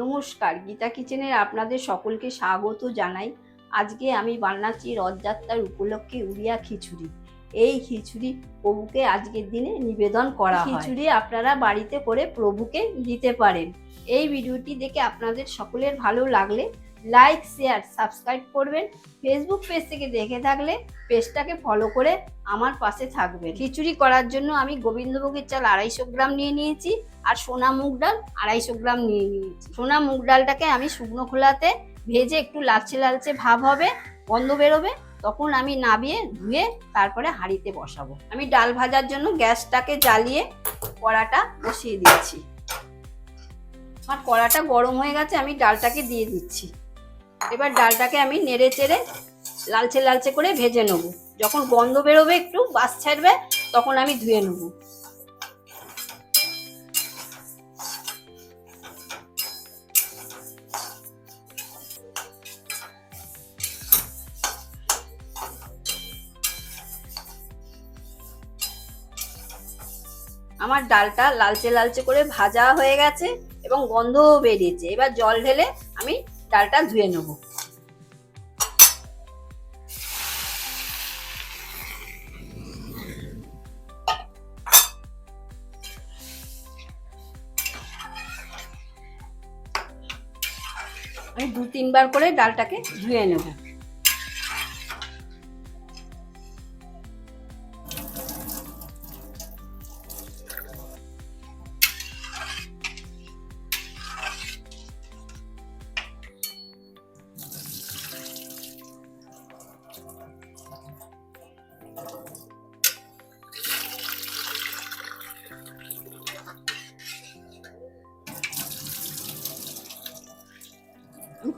নমস্কার, গীতা কিচেনের আপনাদের সকলকে স্বাগত জানাই। আজকে আমি বানাচ্ছি রথযাত্রার উপলক্ষে উড়িয়া খিচুড়ি। এই খিচুড়ি প্রভুকে আজকের দিনে নিবেদন করা খিচুড়ি আপনারা বাড়িতে করে প্রভুকে দিতে পারেন। এই ভিডিওটি দেখে আপনাদের সকলের ভালো লাগলে লাইক শেয়ার সাবস্ক্রাইব করবেন। ফেসবুক পেজ থেকে দেখে থাকলে পেজটাকে ফলো করে আমার পাশে থাকবেন। খিচুড়ি করার জন্য আমি গোবিন্দভোগের চাল আড়াইশো গ্রাম নিয়ে নিয়েছি আর সোনা মুগ ডাল আড়াইশো গ্রাম নিয়ে নিয়েছি। সোনা মুগ ডালটাকে আমি শুকনো খোলাতে ভেজে একটু লালচে লালচে ভাব হবে, গন্ধ বেরোবে, তখন আমি নাবিয়ে ধুয়ে তারপরে হাঁড়িতে বসাবো। আমি ডাল ভাজার জন্য গ্যাসটাকে জ্বালিয়ে কড়াটা বসিয়ে দিচ্ছি। আমার কড়াটা গরম হয়ে গেছে, আমি ডালটাকে দিয়ে দিচ্ছি। এবার ডালটাকে আমি নেড়ে চেড়ে লালচে লালচে করে ভেজে নেব। যখন গন্ধ বেরোবে একটু, বাস ছাড়বে, তখন আমি ধুয়ে নেব। আমার ডালটা লালচে লালচে করে ভাজা হয়ে গেছে এবং গন্ধও বেরিয়েছে। এবার জল ঢেলে আমি ডালটা ধুয়ে নেব। আমি দু তিনবার করে ডালটাকে ধুয়ে নেব।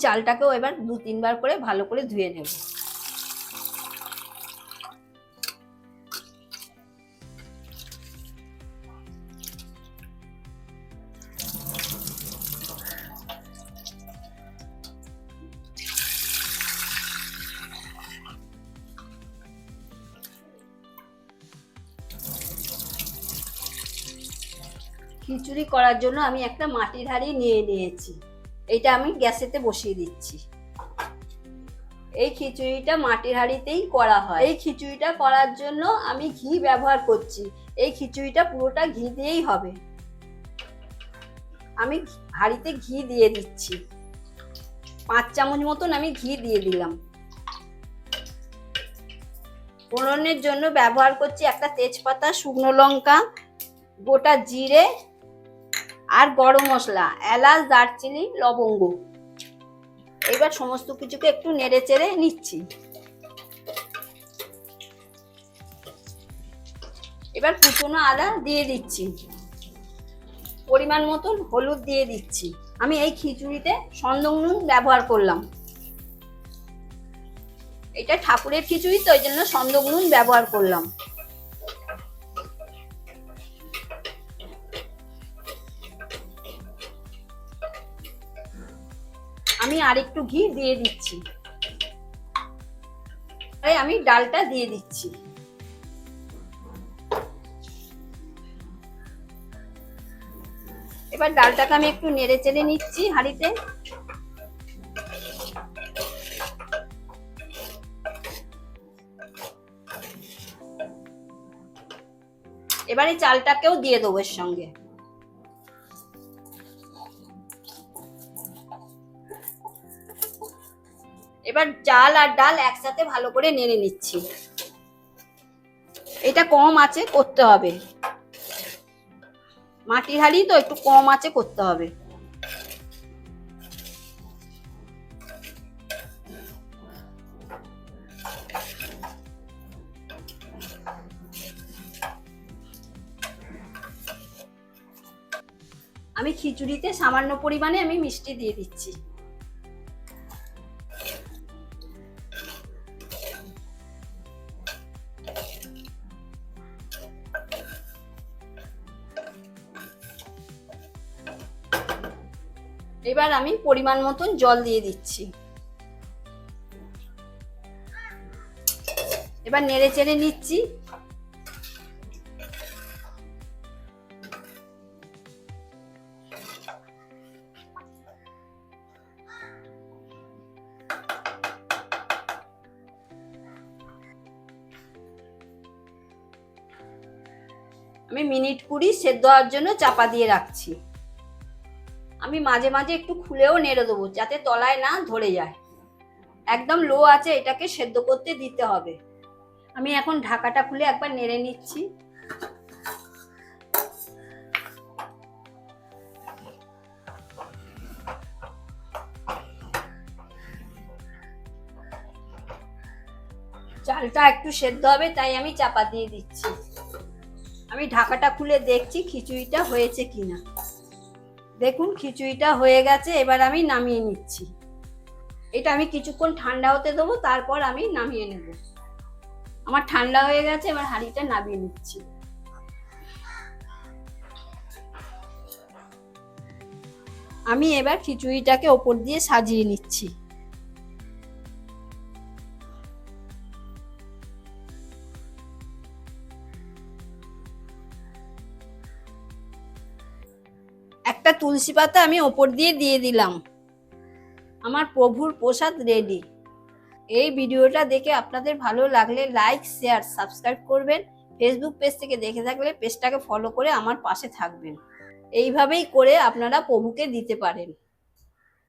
চালটাকেও এবার দু তিনবার করে ভালো করে ধুয়ে নেব। খিচুড়ি করার জন্য আমি একটা মাটির হাঁড়ি নিয়ে নিয়েছি। এইটা আমি গ্যাসেতে বসিয়ে দিচ্ছি। এই খিচুড়িটা মাটির হাঁড়িতেই করা হয়। এই খিচুড়িটা করার জন্য আমি ঘি ব্যবহার করছি। এই খিচুড়িটা পুরোটা ঘি দিয়েই হবে। আমি হাঁড়িতে ঘি দিয়ে দিচ্ছি। পাঁচ চামচ মতন আমি ঘি দিয়ে দিলাম। ফোড়নের জন্য ব্যবহার করছি একটা তেজপাতা, শুকনো লঙ্কা, গোটা জিরে আর গরম মশলা, এলাচ, দারচিনি, লবঙ্গ। এবার সমস্ত কিছুকে একটু নেড়ে চেড়ে নিচ্ছি। এবার কুচনো আদা দিয়ে দিচ্ছি। পরিমাণ মতন হলুদ দিয়ে দিচ্ছি। আমি এই খিচুড়িতে সন্দক নুন ব্যবহার করলাম। এটা ঠাকুরের খিচুড়ি, তো ওই জন্য সন্দক নুন ব্যবহার করলাম। আমি আরেকটু ঘি দিয়ে দিচ্ছি। তাই আমি ডালটা দিয়ে দিচ্ছি। এবার ডালটাকে আমি একটু নেড়ে চেড়ে নিচ্ছি হাঁড়িতে। এবারে চালটাকেও দিয়ে দেবো এর সঙ্গে। এবার চাল আর ডাল একসাথে ভালো করে নেড়ে নিচ্ছি। এটা কম আছে করতে হবে। মাটির হাড়ি তো একটু কম আছে করতে হবে। আমি খিচুড়িতে সামান্য পরিমাণে আমি মিষ্টি দিয়ে দিচ্ছি। এবার আমি পরিমাণ মতন জল দিয়ে দিচ্ছি। এবার নেড়ে চেড়ে নিচ্ছি। আমি মিনিট কুড়ি সেদ্ধ হওয়ার জন্য চাপা দিয়ে রাখছি। আমি মাঝে মাঝে একটু খুলেও নেড়ে দেবো, যাতে তলায় না ধরে যায়। একদম লো আছে, এটাকে সেদ্ধ করতে দিতে হবে। আমি এখন ঢাকাটা খুলে একবার নেড়ে নিচ্ছি। চালটা একটু সেদ্ধ হবে, তাই আমি চাপা দিয়ে দিচ্ছি। আমি ঢাকাটা খুলে দেখছি খিচুড়িটা হয়েছে কিনা। দেখুন, খিচুড়িটা হয়ে গেছে, এবার আমি নামিয়ে নিচ্ছি। এটা আমি কিছুক্ষণ ঠান্ডা হতে দেবো, তারপর আমি নামিয়ে নেব। আমার ঠান্ডা হয়ে গেছে, এবার হাঁড়িটা নামিয়ে নিচ্ছি। আমি এবার খিচুড়িটাকে ওপর দিয়ে সাজিয়ে নিচ্ছি। একটা তুলসী পাতা আমি ওপর দিয়ে দিয়ে দিলাম। আমার প্রভুর প্রসাদ রেডি এই ভিডিওটা দেখে আপনাদের ভালো লাগলে লাইক শেয়ার সাবস্ক্রাইব করবেন। ফেসবুক পেজ থেকে দেখে থাকলে পেজটাকে ফলো করে আমার পাশে থাকবেন। এইভাবেই করে আপনারা প্রভুকে দিতে পারেন।